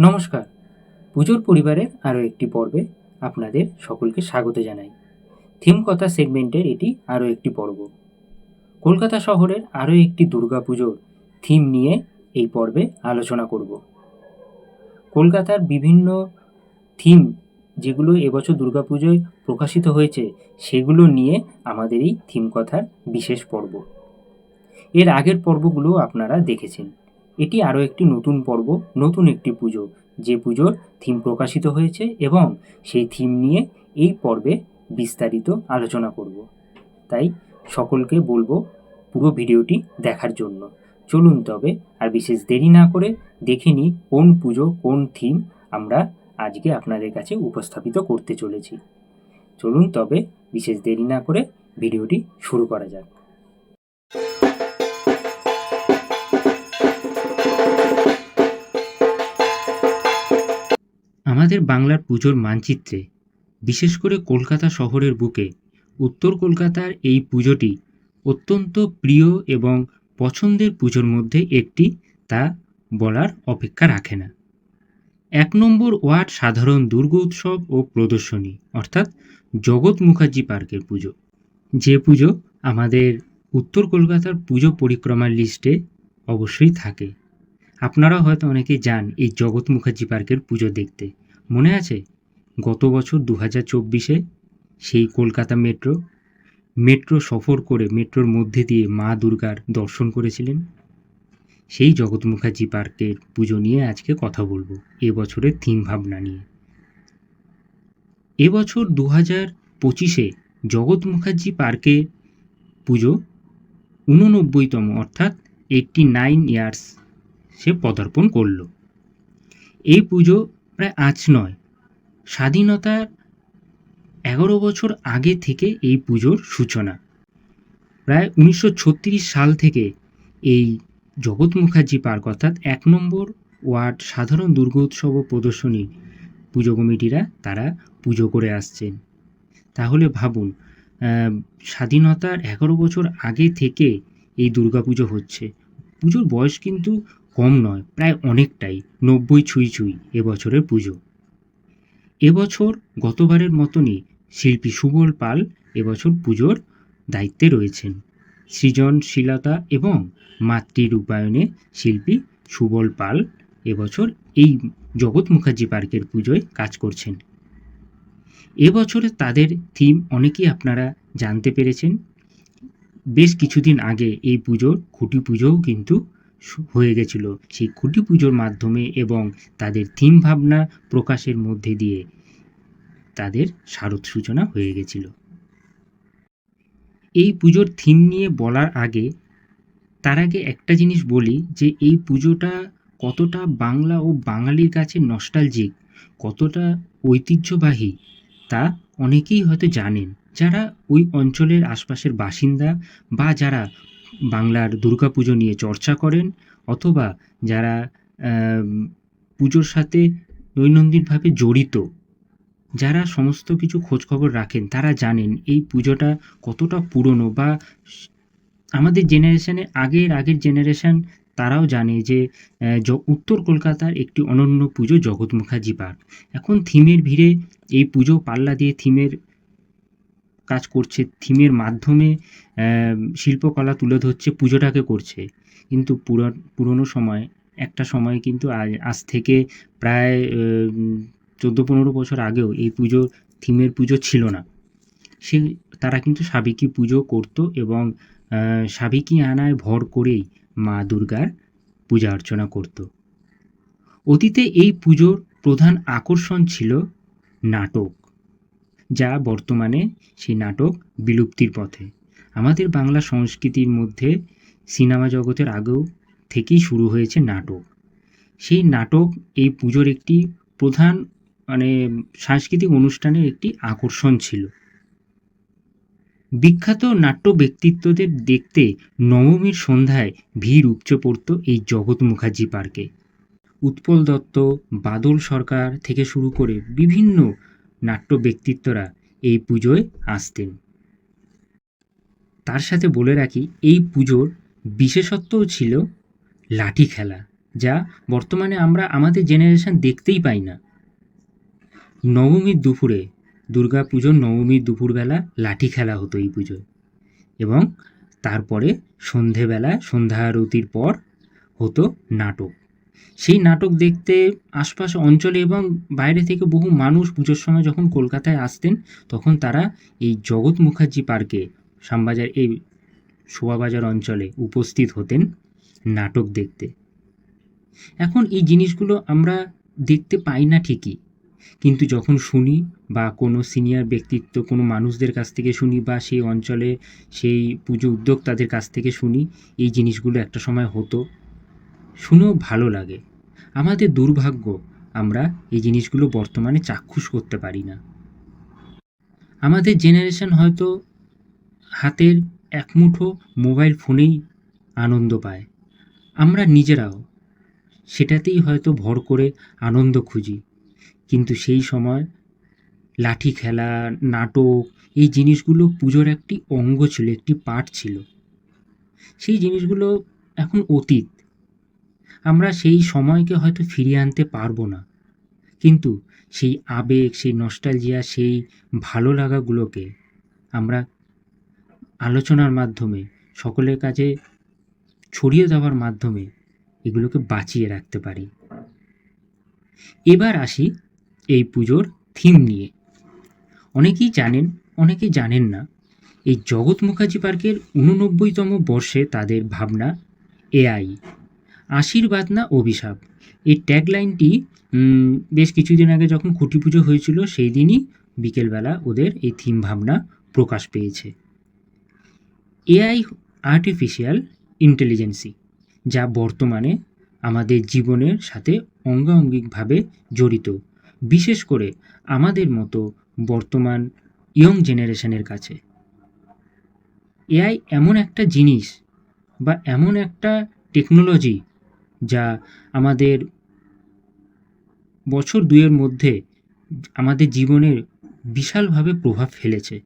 নমস্কার। পুজোর পরিবারের আরও একটি পর্বে আপনাদের সকলকে স্বাগত জানাই। থিম কথা সেগমেন্টের এটি আরও একটি পর্ব। কলকাতা শহরের আরও একটি দুর্গাপুজোর থিম নিয়ে এই পর্বে আলোচনা করব। কলকাতার বিভিন্ন থিম যেগুলো এবছর দুর্গাপুজোয় প্রকাশিত হয়েছে, সেগুলো নিয়ে আমাদের এই থিম কথার বিশেষ পর্ব। এর আগের পর্বগুলো আপনারা দেখেছেন। এটি আরও একটি নতুন পর্ব, নতুন একটি পুজো। যে পুজোর থিম প্রকাশিত হয়েছে এবং সেই থিম নিয়ে এই পর্বে বিস্তারিত আলোচনা করব। তাই সকলকে বলব পুরো ভিডিওটি দেখার জন্য। চলুন তবে আর বিশেষ দেরি না করে দেখে নিই কোন পুজো, কোন থিম আমরা আজকে আপনাদের কাছে উপস্থাপিত করতে চলেছি। চলুন তবে বিশেষ দেরি না করে ভিডিওটি শুরু করা যাক। আমাদের বাংলার পুজোর মানচিত্রে, বিশেষ করে কলকাতা শহরের বুকে, উত্তর কলকাতার এই পুজোটি অত্যন্ত প্রিয় এবং পছন্দের পুজোর মধ্যে একটি তা বলার অপেক্ষা রাখে না। এক নম্বর ওয়ার্ড সাধারণ দুর্গ উৎসব ও প্রদর্শনী, অর্থাৎ জগৎ মুখার্জি পার্কের পুজো। যে পুজো আমাদের উত্তর কলকাতার পুজো পরিক্রমার লিস্টে অবশ্যই থাকে। আপনারা হয়তো অনেকে যান এই জগৎ মুখার্জি পার্কের পুজো দেখতে। মনে আছে? গত বছর দু হাজার চব্বিশে সেই কলকাতা মেট্রো মেট্রো সফর করে, মেট্রোর মধ্যে দিয়ে মা দুর্গার দর্শন করেছিলেন। সেই জগৎ মুখার্জি পার্কের পুজো নিয়ে আজকে কথা বলব এবছরের থিম ভাবনা নিয়ে। এবছর দু হাজার পঁচিশে জগৎ মুখার্জি পার্কে পুজো উননব্বইতম অর্থাৎ এইটটি নাইন ইয়ার্স সে পদার্পণ করল। এই পুজো প্রায় আজ নয়। স্বাধীনতার এগারো বছর আগে থেকে এই পুজোর সূচনা। প্রায় উনিশশো ছত্রিশ সাল থেকে এই জগৎ মুখার্জি পার্ক অর্থাৎ এক নম্বর ওয়ার্ড সাধারণ দুর্গোৎসব প্রদর্শনী পুজো কমিটিরা তারা পুজো করে আসছেন। তাহলে ভাবুন স্বাধীনতার এগারো বছর আগে থেকে এই দুর্গাপুজো হচ্ছে। পুজোর বয়স কিন্তু কম নয়, প্রায় অনেকটাই, নব্বই ছুঁই ছুঁই এবছরের পুজো। এবছর গতবারের মতনই শিল্পী সুবল পাল এবছর পুজোর দায়িত্বে রয়েছেন। সৃজনশীলতা এবং মাতৃরূপায়ণে শিল্পী সুবল পাল এবছর এই জগৎ মুখার্জি পার্কের পুজোয় কাজ করছেন। এবছরে তাদের থিম অনেকেই আপনারা জানতে পেরেছেন। বেশ কিছুদিন আগে এই পুজোর খুঁটি পুজোও কিন্তু হয়ে গেছিল সেই খুঁটি পুজোর মাধ্যমে এবং তাদের থিম ভাবনা প্রকাশের মধ্যে দিয়ে তাদের শারদ সূচনা হয়ে গেছিল। এই পুজোর থিম নিয়ে বলার আগে তার আগে একটা জিনিস বলি যে এই পুজোটা কতটা বাংলা ও বাঙালির কাছে নস্টালজিক কতটা ঐতিহ্যবাহী তা অনেকেই হয়তো জানেন। যারা ওই অঞ্চলের আশপাশের বাসিন্দা বা যারা বাংলার দুর্গাপুজো নিয়ে চর্চা করেন অথবা যারা পুজোর সাথে দৈনন্দিনভাবে জড়িত, যারা সমস্ত কিছু খোঁজখবর রাখেন, তারা জানেন এই পুজোটা কতটা পুরনো বা আমাদের জেনারেশনে আগের আগের জেনারেশান তারাও জানে যে উত্তর কলকাতার একটি অনন্য পুজো জগৎ মুখার্জি পার্ক। এখন থিমের ভিড়ে এই পুজো পাল্লা দিয়ে থিমের কাজ করছে, থিমের মাধ্যমে শিল্পকলা তুলে ধরছে, পুজোটাকে করছে। কিন্তু পুরা পুরনো সময়, একটা সময় কিন্তু আজ- থেকে প্রায় চোদ্দ পনেরো বছর আগেও এই পুজো, থিমের পুজো ছিল না। সে, তারা কিন্তু সাবেকি পুজো করতো এবং সাবেকি আনায় ভর করেই মা দুর্গার পূজা অর্চনা করত। অতীতে এই পুজোর প্রধান আকর্ষণ ছিল নাটক। যা বর্তমানে সেই নাটক বিলুপ্তির পথে। আমাদের বাংলা সংস্কৃতির মধ্যে সিনেমা জগতের আগেও থেকেই শুরু হয়েছে নাটক। সেই নাটক, এই পুজোর একটি প্রধান মানে সাংস্কৃতিক অনুষ্ঠানের একটি আকর্ষণ ছিল। বিখ্যাত নাট্য ব্যক্তিত্বদের দেখতে নবমীর সন্ধ্যায় ভিড় উপচে পড়তো এই জগৎ মুখার্জি পার্কে। উৎপল দত্ত, বাদল সরকার থেকে শুরু করে বিভিন্ন নাট্য ব্যক্তিত্বরা এই পুজোয় আসতেন। তার সাথে বলে রাখি, এই পুজোর বিশেষত্বও ছিল লাঠি খেলা, যা বর্তমানে আমরা আমাদের জেনারেশন দেখতেই পাই না। নবমীর দুপুরে দুর্গা পুজোর নবমীর দুপুরবেলা লাঠি খেলা হতো এই পুজোয় এবং তারপরে সন্ধেবেলা সন্ধ্যা আরতির পর হতো নাটক। সেই নাটক দেখতে আশপাশ অঞ্চলে এবং বাইরে থেকে বহু মানুষ পুজোর সময় যখন কলকাতায় আসতেন, তখন তারা এই জগৎ মুখার্জি পার্কে, শ্যামবাজার এই শোভাবাজার অঞ্চলে উপস্থিত হতেন নাটক দেখতে। এখন এই জিনিসগুলো আমরা দেখতে পাই না ঠিকই। কিন্তু যখন শুনি বা কোনো সিনিয়র ব্যক্তিত্ব, কোনো মানুষদের কাছ থেকে শুনি বা সেই অঞ্চলে সেই পুজো উদ্যোক্তাদের কাছ থেকে শুনি, এই জিনিসগুলো একটা সময় হতো। শুনেও ভালো লাগে। আমাদের দুর্ভাগ্য, আমরা এই জিনিসগুলো বর্তমানে চাক্ষুষ করতে পারি না। আমাদের জেনারেশন হয়তো হাতের এক মুঠো মোবাইল ফোনেই আনন্দ পায়। আমরা নিজেরাও সেটাতেই হয়তো ভর করে আনন্দ খুঁজি। কিন্তু সেই সময় লাঠি খেলা, নাটক, এই জিনিসগুলো পুজোর একটি অঙ্গ ছিল, একটি পার্ট ছিল। সেই জিনিসগুলো এখন অতীত। আমরা সেই সময়কে হয়তো ফিরিয়ে আনতে পারব না। কিন্তু সেই আবেগ, সেই নস্টালজিয়া সেই ভালো লাগাগুলোকে আমরা আলোচনার মাধ্যমে, সকলের কাছে ছড়িয়ে দেওয়ার মাধ্যমে এগুলোকে বাঁচিয়ে রাখতে পারি। এবার আসি এই পুজোর থিম নিয়ে। অনেকেই জানেন অনেকেই জানেন না, এই জগৎ মুখার্জি পার্কের উননব্বইতম বর্ষে তাদের ভাবনা এআই আশীর্বাদ না অভিশাপ। এই ট্যাগলাইনটি বেশ কিছুদিন আগে যখন খুঁটি পুজো হয়েছিল, সেই দিনই বিকেলবেলা ওদের এই থিম ভাবনা প্রকাশ পেয়েছে। এআই আর্টিফিশিয়াল ইন্টেলিজেন্সি যা বর্তমানে আমাদের জীবনের সাথে অঙ্গাঙ্গিকভাবে জড়িত। বিশেষ করে আমাদের মতো বর্তমান ইয়ং জেনারেশনের কাছে। এআই এমন একটা জিনিস বা এমন একটা টেকনোলজি যা আমাদের বছর দুয়ের মধ্যে আমাদের জীবনের বিশালভাবে প্রভাব ফেলেছে।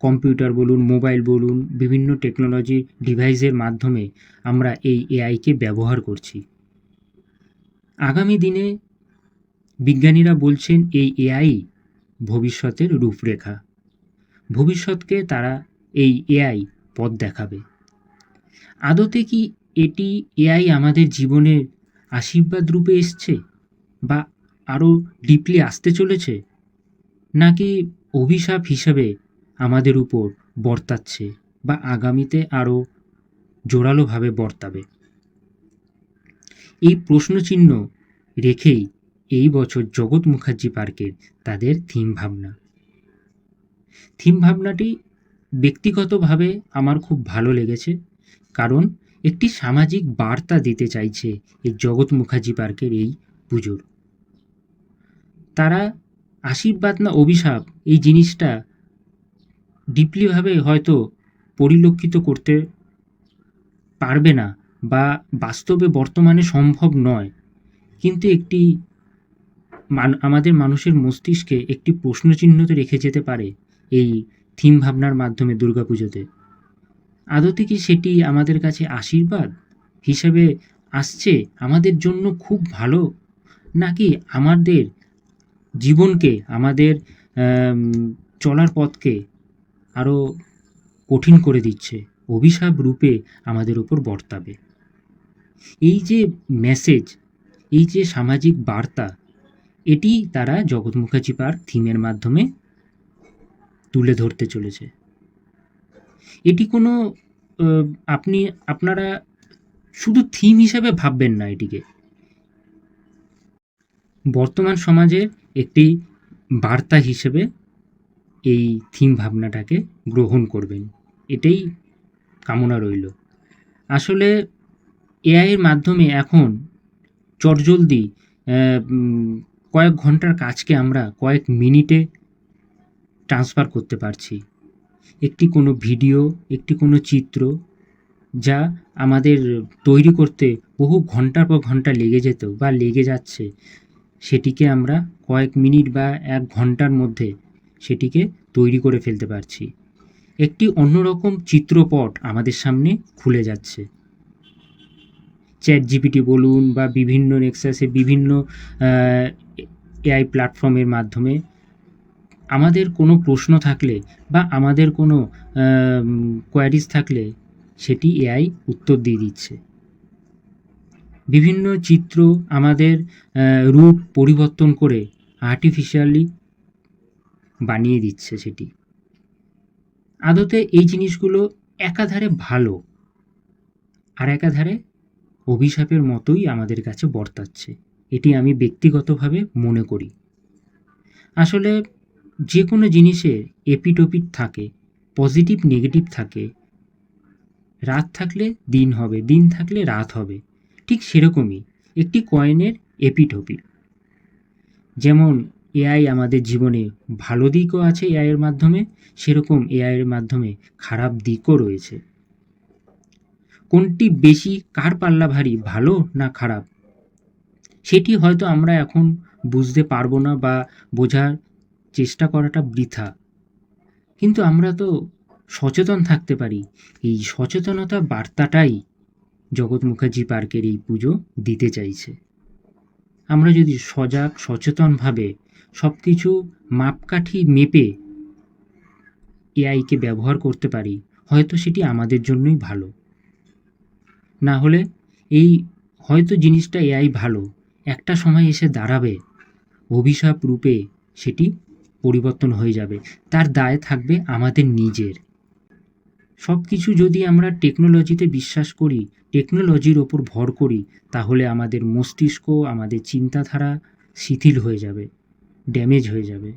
কম্পিউটার বলুন, মোবাইল বলুন, বিভিন্ন টেকনোলজি ডিভাইসের মাধ্যমে আমরা এই এআইকে ব্যবহার করছি। আগামী দিনে বিজ্ঞানীরা বলছেন এই এআই ভবিষ্যতের রূপরেখা। ভবিষ্যৎকে তারা এই এআই পথ দেখাবে। আদতে কি এটি এআই আমাদের জীবনের আশীর্বাদ রূপে এসছে বা আরও ডিপলি আসতে চলেছে নাকি অভিশাপ হিসাবে আমাদের উপর বর্তাচ্ছে বা আগামীতে আরও জোরালোভাবে বর্তাবে? এই প্রশ্নচিহ্ন রেখেই এই বছর জগৎ মুখার্জি পার্কের তাদের থিম ভাবনা। থিম ভাবনাটি ব্যক্তিগতভাবে আমার খুব ভালো লেগেছে, কারণ একটি সামাজিক বার্তা দিতে চাইছে এই জগৎ মুখার্জি পার্কের এই পুজোর। তারা আশীর্বাদ না অভিশাপ এই জিনিসটা ডিপলিভাবে হয়তো পরিলক্ষিত করতে পারবে না বা বাস্তবে বর্তমানে সম্ভব নয়। কিন্তু একটি মান আমাদের মানুষের মস্তিষ্কে একটি প্রশ্নচিহ্ন তো রেখে যেতে পারে এই থিম ভাবনার মাধ্যমে দুর্গাপুজোতে। আদতে কি সেটি আমাদের কাছে আশীর্বাদ হিসেবে আসছে আমাদের জন্য খুব ভালো? নাকি আমাদের জীবনকে, আমাদের চলার পথকে আরও কঠিন করে দিচ্ছে? অভিশাপ রূপে আমাদের উপর বর্তাবে। এই যে মেসেজ এই যে সামাজিক বার্তা, এটি তারা জগৎ মুখার্জি পার্ক থিমের মাধ্যমে তুলে ধরতে চলেছে। এটি কোনো আপনি, আপনারা শুধু থিম হিসাবে ভাববেন না এটিকে। বর্তমান সমাজে একটি বার্তা হিসেবে এই থিম ভাবনাটাকে গ্রহণ করবেন। এটাই কামনা রইল। আসলে এআইয়ের মাধ্যমে এখন চটজলদি কয়েক ঘণ্টার কাজকে আমরা কয়েক মিনিটে ট্রান্সফার করতে পারছি। একটি কোনো ভিডিও, একটি কোনো চিত্র যা আমাদের তৈরি করতে বহু ঘণ্টার পর ঘণ্টা লেগে যেত বা লেগে যাচ্ছে, সেটিকে আমরা কয়েক মিনিট বা এক ঘণ্টার মধ্যে সেটিকে তৈরি করে ফেলতে পারছি। একটি অন্যরকম চিত্রপট আমাদের সামনে খুলে যাচ্ছে। চ্যাট জিপিটি বলুন বা বিভিন্ন নেক্সাসে বিভিন্ন এআই প্ল্যাটফর্মের মাধ্যমে আমাদের কোনো প্রশ্ন থাকলে বা আমাদের কোনো কোয়ারিজ থাকলে সেটি এআই উত্তর দিয়ে দিচ্ছে। বিভিন্ন চিত্র আমাদের রূপ পরিবর্তন করে আর্টিফিশিয়ালি বানিয়ে দিচ্ছে সেটি। আদতে এই জিনিসগুলো একাধারে ভালো, আর একাধারে অভিশাপের মতোই আমাদের কাছে বর্তাচ্ছে। এটি আমি ব্যক্তিগতভাবে মনে করি। আসলে যে কোনো জিনিসের এপিটোপিট থাকে, পজিটিভ, নেগেটিভ থাকে। রাত থাকলে দিন হবে, দিন থাকলে রাত হবে। ঠিক সেরকমই একটি কয়েনের এপিটোপিট যেমন এআই আমাদের জীবনে ভালো দিকও আছে এআইয়ের মাধ্যমে, সেরকম এআইয়ের মাধ্যমে খারাপ দিকও রয়েছে। কোনটি বেশি কার পাল্লা ভারী, ভালো না খারাপ? সেটি হয়তো আমরা এখন বুঝতে পারব না বা বোঝার চেষ্টা করাটা বৃথা। কিন্তু আমরা তো সচেতন থাকতে পারি। এই সচেতনতা বার্তাটাই জগৎ মুখার্জি পার্কের এই পুজো দিতে চাইছে। আমরা যদি সজাগ, সচেতনভাবে সব কিছু মাপকাঠি মেপে এআইকে ব্যবহার করতে পারি, হয়তো সেটি আমাদের জন্যই ভালো। না হলে এই হয়তো জিনিসটা এআই ভালো, একটা সময় এসে দাঁড়াবে, অভিশাপ রূপে সেটি পরিবর্তন হয়ে যাবে। তার দায় থাকবে আমাদের নিজের। সব কিছু যদি আমরা টেকনোলজিতে বিশ্বাস করি টেকনোলজির ওপর ভর করি, তাহলে আমাদের মস্তিষ্ক, আমাদের চিন্তাধারা শিথিল হয়ে যাবে ড্যামেজ হয়ে যাবে।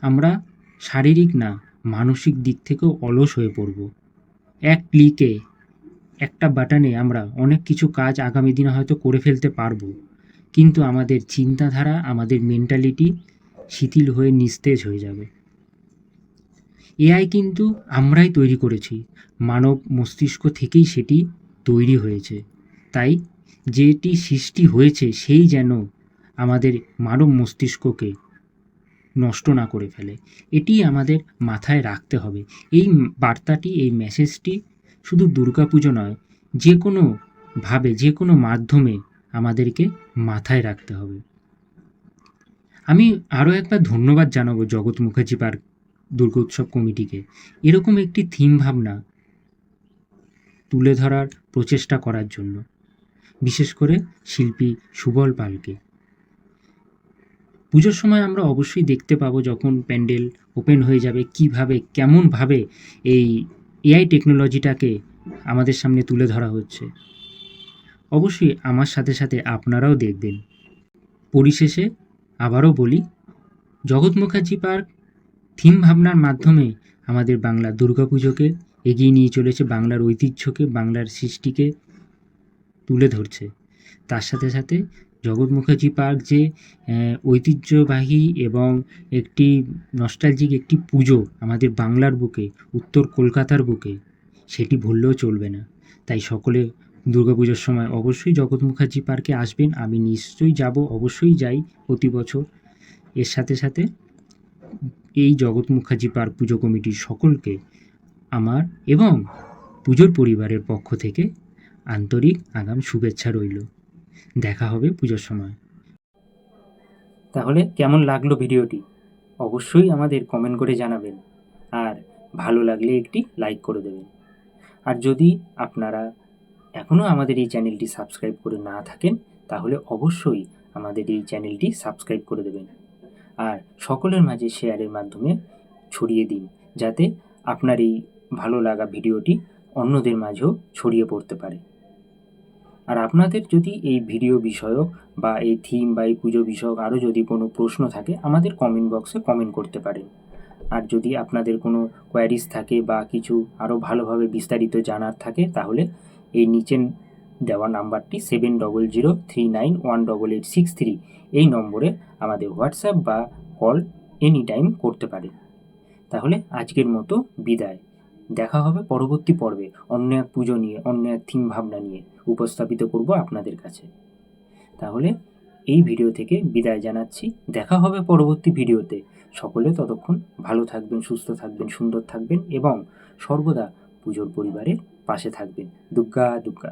আমরা শারীরিক না, মানসিক দিক থেকেও অলস হয়ে পড়ব। এক ক্লিকে একটা বাটনে আমরা অনেক কিছু কাজ আগামী দিনে হয়তো করে ফেলতে পারব। কিন্তু আমাদের চিন্তাধারা, আমাদের মেন্টালিটি শিথিল হয়ে নিস্তেজ হয়ে যাবে। এআই কিন্তু আমরাই তৈরি করেছি। মানব মস্তিষ্ক থেকেই সেটি তৈরি হয়েছে। তাই যেটি সৃষ্টি হয়েছে সেই যেন আমাদের মানব মস্তিষ্ককে নষ্ট না করে ফেলে। এটি আমাদের মাথায় রাখতে হবে। এই বার্তাটি, এই মেসেজটি শুধু দুর্গাপুজো নয়, যে কোনো ভাবে, যে কোনো মাধ্যমে আমাদেরকে মাথায় রাখতে হবে। আমি আরও একবার ধন্যবাদ জানাব জগৎ মুখার্জি পার্ক দুর্গোৎসব কমিটিকে। এরকম একটি থিম ভাবনা তুলে ধরার প্রচেষ্টা করার জন্য, বিশেষ করে শিল্পী সুবল পালকে। পুজোর সময় আমরা অবশ্যই দেখতে পাবো যখন প্যান্ডেল ওপেন হয়ে যাবে, কীভাবে, কেমনভাবে এই এআই টেকনোলজিটাকে আমাদের সামনে তুলে ধরা হচ্ছে। অবশ্যই আমার সাথে সাথে আপনারাও দেখবেন। পরিশেষে আবারও বলি, জগৎ মুখার্জি পার্ক থিম ভাবনার মাধ্যমে আমাদের বাংলা দুর্গাপুজোকে এগিয়ে নিয়ে চলেছে, বাংলার ঐতিহ্যকে, বাংলার সৃষ্টিকে তুলে ধরছে। তার সাথে সাথে জগৎ মুখার্জি পার্ক যে ঐতিহ্যবাহী এবং একটি নস্টালজিক একটি পুজো আমাদের বাংলার বুকে, উত্তর কলকাতার বুকে, সেটি ভুললেও চলবে না। তাই সকলে দুর্গাপুজোর সময় অবশ্যই জগৎ মুখার্জি পার্কে আসবেন। আমি নিশ্চয়ই যাব, অবশ্যই যাই প্রতি বছর। এর সাথে সাথে এই জগৎ মুখার্জি পার্ক পুজো কমিটির সকলকে আমার এবং পুজোর পরিবারের পক্ষ থেকে আন্তরিক আগাম শুভেচ্ছা রইল। দেখা হবে পুজোর সময়। তাহলে কেমন লাগল ভিডিওটি? অবশ্যই আমাদের কমেন্ট করে জানাবেন। আর ভালো লাগলে একটি লাইক করে দেবেন। আর যদি আপনারা এখনও আমাদের এই চ্যানেলটি সাবস্ক্রাইব করে না থাকেন, তাহলে অবশ্যই আমাদের এই চ্যানেলটি সাবস্ক্রাইব করে দেবেন। আর সকলের মাঝে শেয়ারের মাধ্যমে ছড়িয়ে দিন, যাতে আপনার এই ভালো লাগা ভিডিওটি অন্যদের মাঝেও ছড়িয়ে পড়তে পারে। আর আপনাদের যদি এই ভিডিও বিষয়ক বা এই থিম বা এই পুজো বিষয়ক আরও যদি কোনো প্রশ্ন থাকে, আমাদের কমেন্ট বক্সে কমেন্ট করতে পারেন। আর যদি আপনাদের কোনো কোয়ারিজ থাকে বা কিছু আরও ভালোভাবে বিস্তারিত জানার থাকে, তাহলে এই নিচে দেওয়া নাম্বারটি seven double zero three nine one double eight six three এই নম্বরে আমাদের হোয়াটসঅ্যাপ বা কল এনি টাইম করতে পারে। তাহলে আজকের মতো বিদায়। দেখা হবে পরবর্তী পর্বে অন্য এক পুজো নিয়ে, অন্য এক থিম ভাবনা নিয়ে উপস্থাপিত করব আপনাদের কাছে। তাহলে এই ভিডিও থেকে বিদায় জানাচ্ছি। দেখা হবে পরবর্তী ভিডিওতে। সকলে ততক্ষণ ভালো থাকবেন, সুস্থ থাকবেন, সুন্দর থাকবেন এবং সর্বদা পুজোর পরিবারের পাশে থাকবেন। দুগ্গা দুগ্গা।